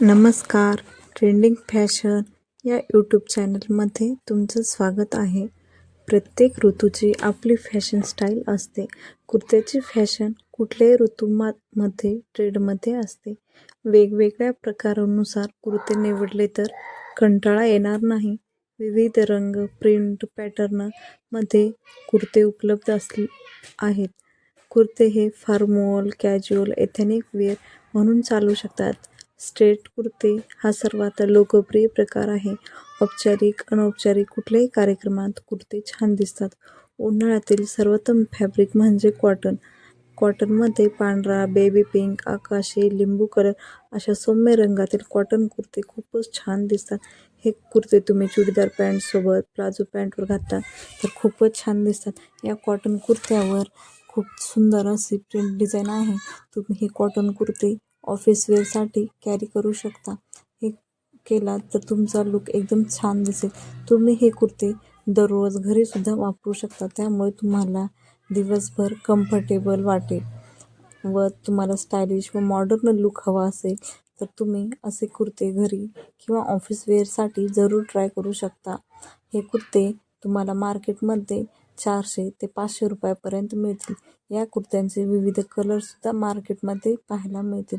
नमस्कार. Trending fashion या YouTube चॅनलमध्ये तुमचं स्वागत आहे. प्रत्येक ऋतूची आपली फॅशन स्टाईल असते. कुर्त्याची फॅशन कुठल्याही ऋतूमा ट्रेडमध्ये असते. वेगवेगळ्या प्रकारानुसार कुर्ते निवडले तर कंटाळा येणार नाही. विविध रंग प्रिंट पॅटर्नमध्ये कुर्ते उपलब्ध असले आहेत. कुर्ते हे फॉर्मल कॅज्युअल एथेनिक वेअर म्हणून चालू शकतात. स्ट्रेट कुर्ते हा सर्वात लोकप्रिय प्रकार आहे. औपचारिक अनौपचारिक कुठल्याही कार्यक्रमात कुर्ते छान दिसतात. उन्हाळ्यातील सर्वोत्तम फॅब्रिक म्हणजे कॉटन. कॉटनमध्ये पांढरा बेबी पिंक आकाशी लिंबू कलर अशा सौम्य रंगातील कॉटन कुर्ते खूपच छान दिसतात. हे कुर्ते तुम्ही चुडीदार पॅन्टसोबत प्लाझो पॅन्टवर घातला तर खूपच छान दिसतात. या कॉटन कुर्त्यावर खूप सुंदर अशी प्रिंट डिझाईन आहे. तुम्ही हे कॉटन कुर्ते ऑफिस वेअरसाठी कॅरी करू शकता. हे केला तर तुमचा लुक एकदम छान दिसेल. तुम्ही हे कुर्ते दररोज घरीसुद्धा वापरू शकता. त्यामुळे तुम्हाला दिवसभर कम्फर्टेबल वाटेल. व तुम्हाला स्टायलिश व मॉडर्न लुक हवा असेल तर तुम्ही असे कुर्ते घरी किंवा ऑफिस वेअरसाठी जरूर ट्राय करू शकता. हे कुर्ते तुम्हाला मार्केटमध्ये चारशे ते पाचशे रुपयापर्यंत मिळतील. या कुर्त्यांचे विविध कलरसुद्धा मार्केटमध्ये पाहायला मिळतील.